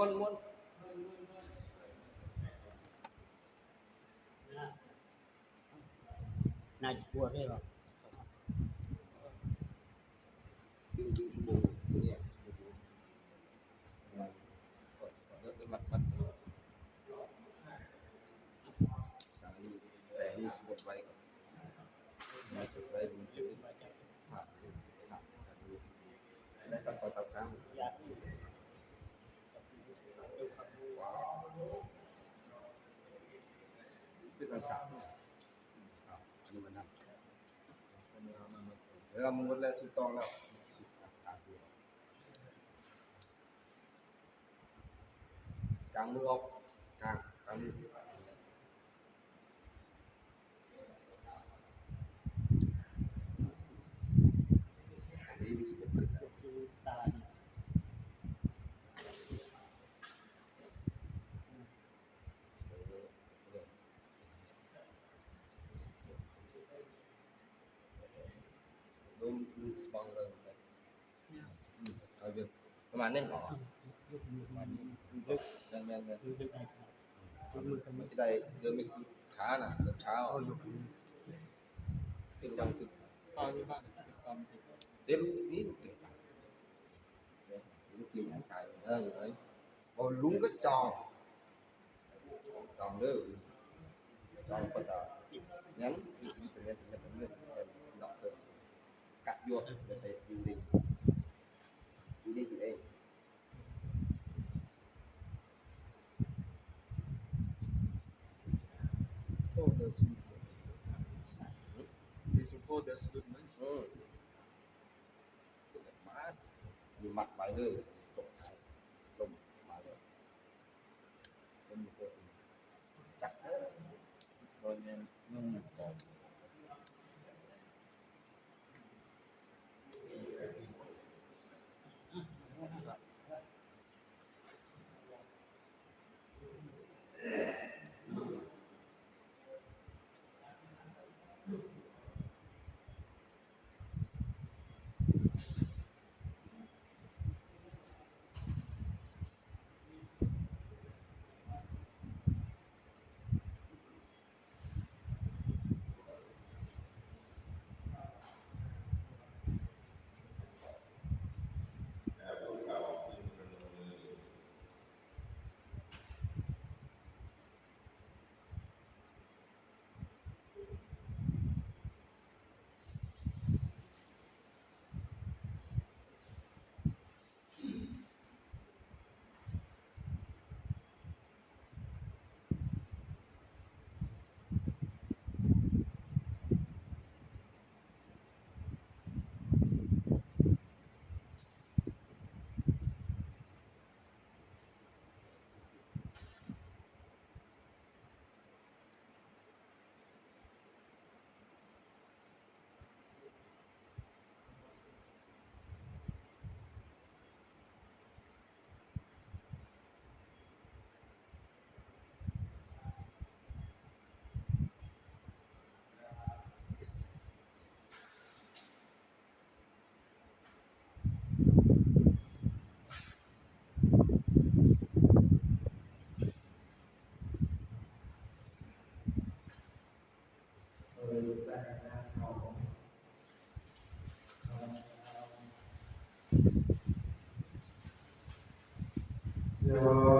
em muốn muốn น่าจะกลัวได้หรอ ศาสตร์อันนี้มันนั่นแล้วมันหมดแล้วถูกต้องแล้วกางมือออกกางกลางมืออันนี้วิธีเปิด คือตาเนี่ย ร่ว มอนเซอร์เอาเยอะประมาณนี้ก่อนยกมือประมาณนี้ลึกแรงแรงแรงยกได้ครับยกมือกันมันจะได้เดินไม่ขาหน่ะเดินเช้าเอายกมือขึ้นจังขึ้นตอนนี้บ้านตอนนี้เต็มนี้ติดลูกกินชายเออเลยพอลุงก็จองจองเด้อจองก็ต่อ nhắn từ đây từ your expertise building building today. Four does good man. Oh. Nhiều mặt bài nơi tổng sai. Tổng bài rồi. Tổng một Chắc đó. Rồi nên ngưng một tổng. งก่อนโยโส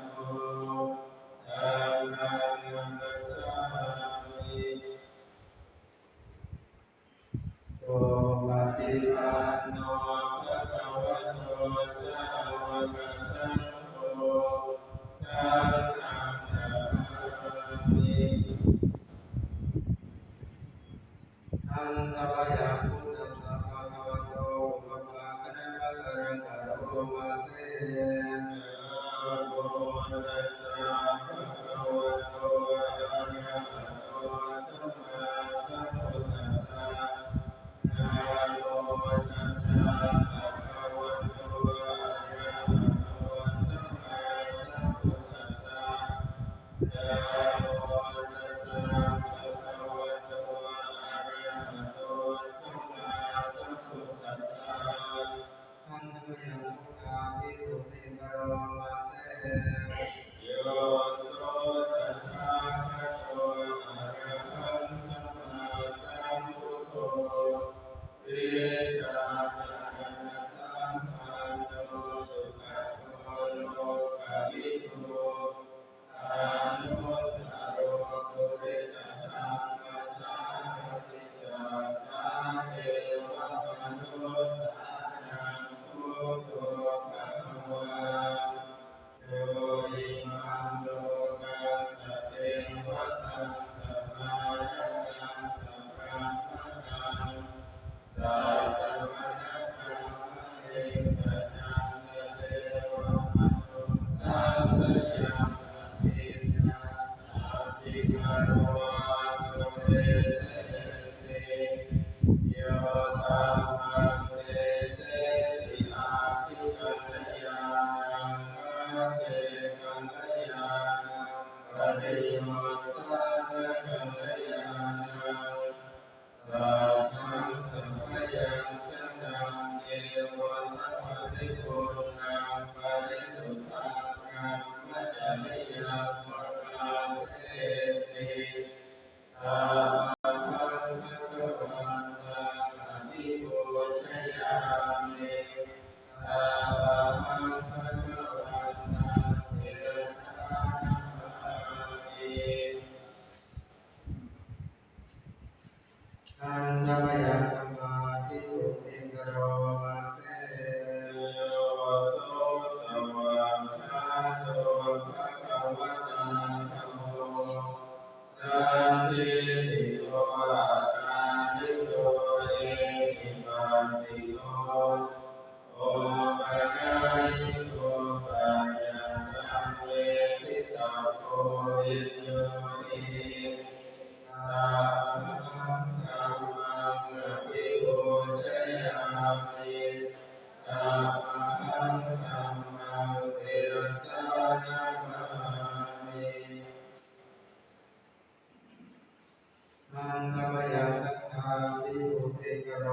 มันตมยาสัทธาวิบุติกโร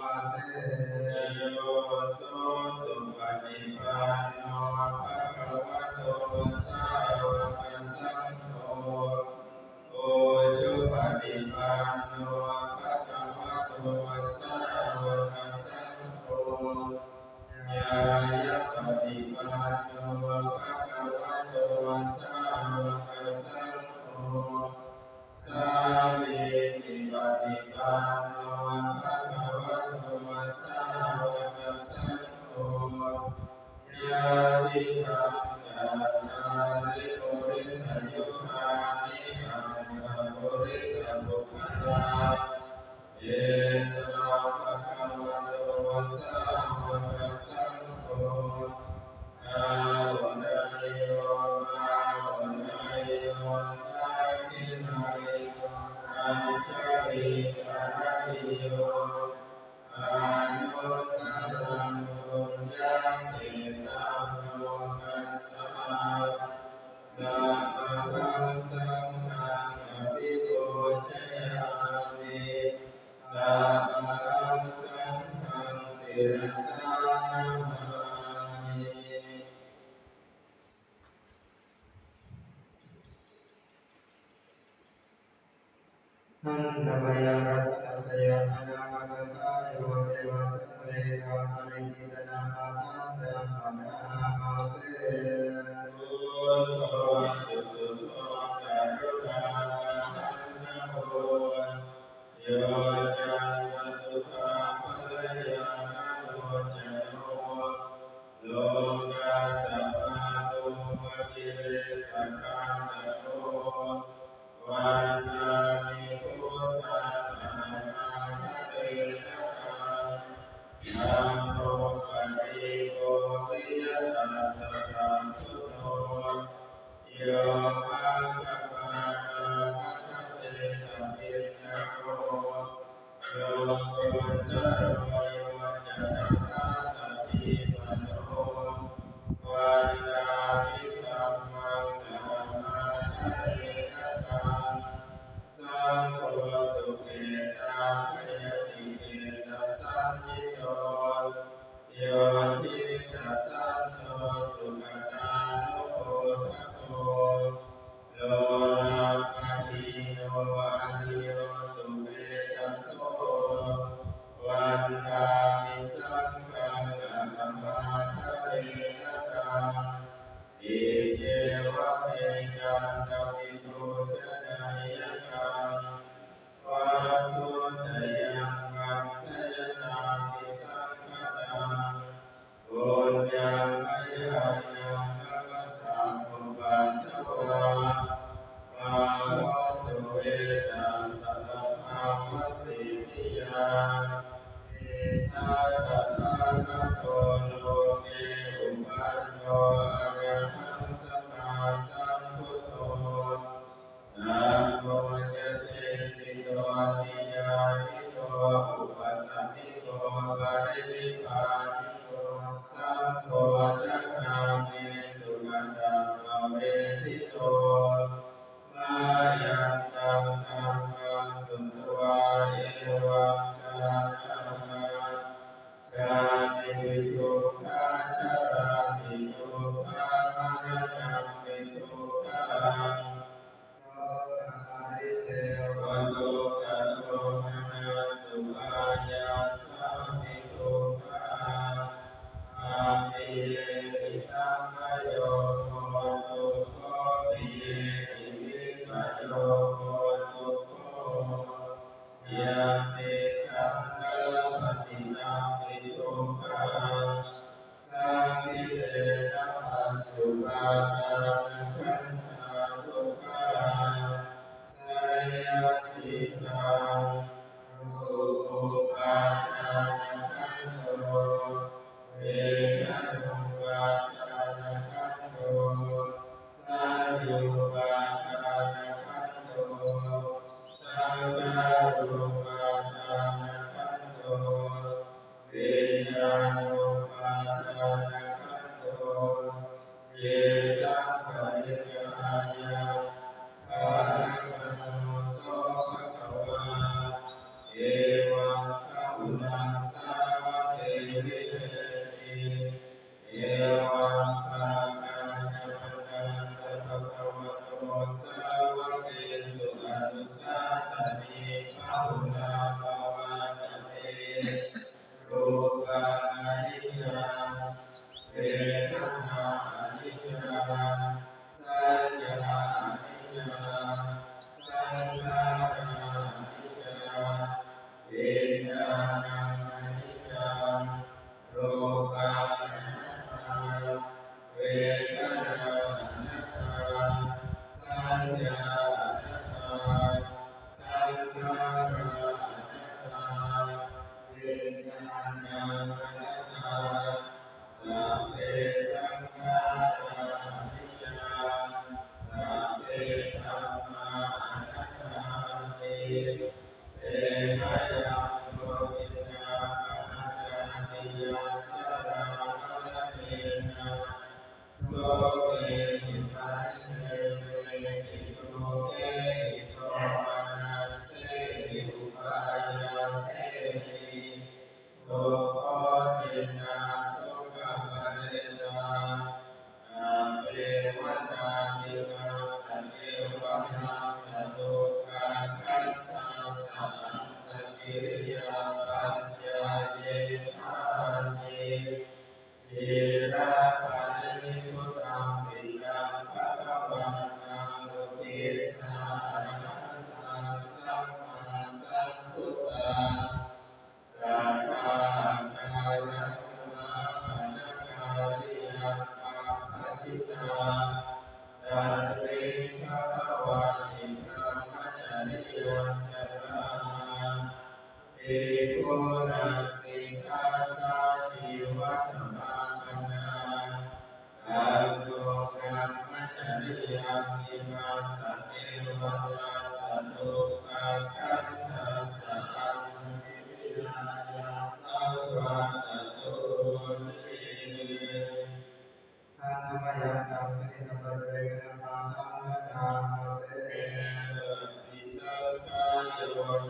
มาเส สุเตนะเมติเตนะสันติโยโย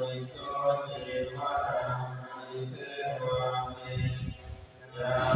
วิโสเทวะในเสวามิ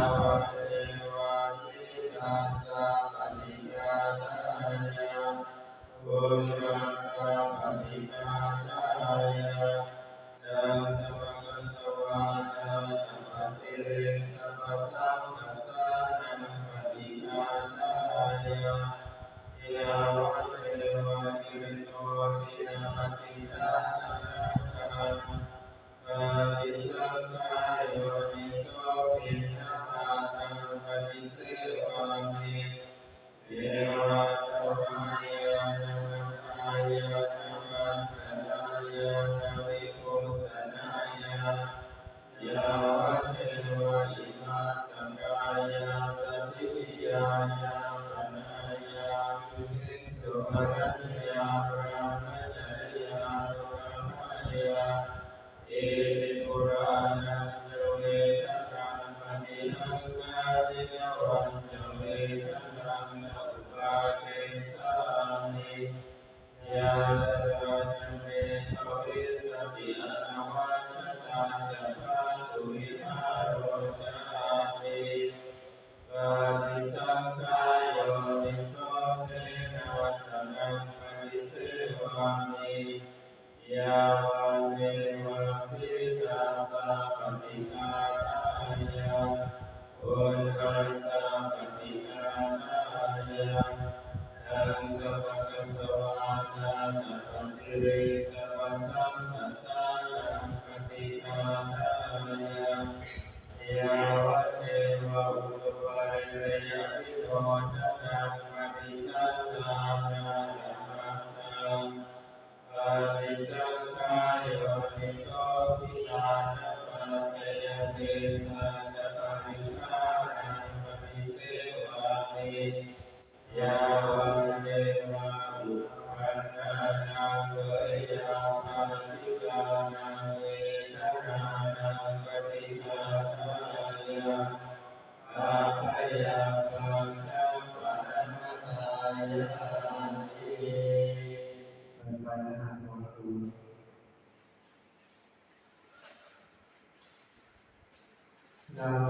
uh,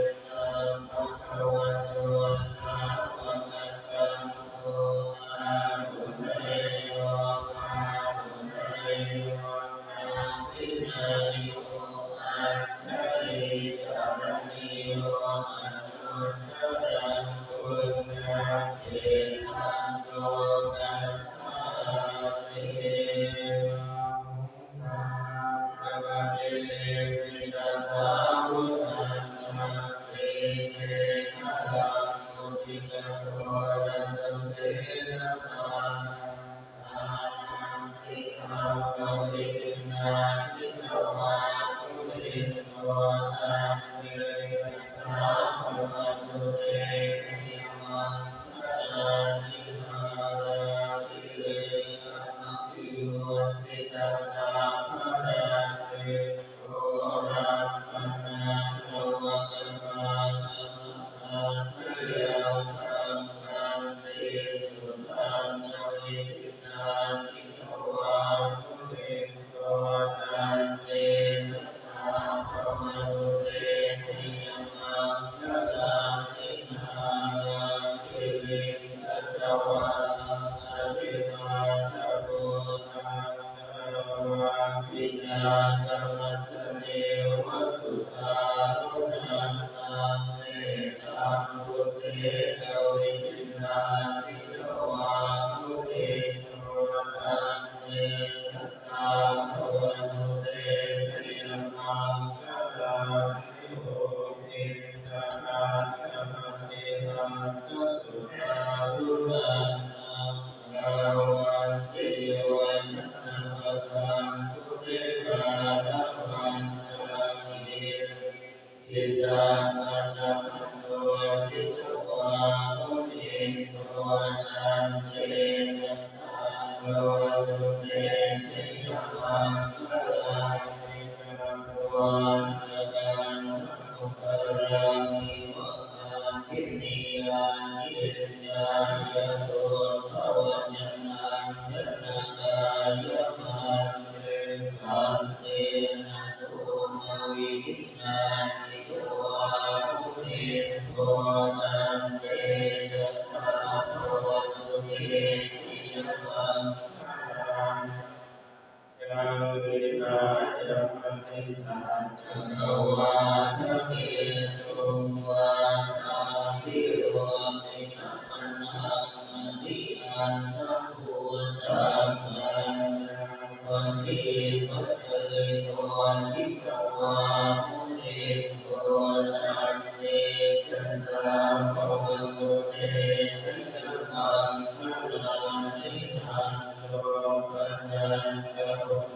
ยาเยนะยะโตภวนะ โลกนันจะพุท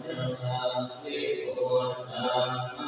ธังวิปุณัง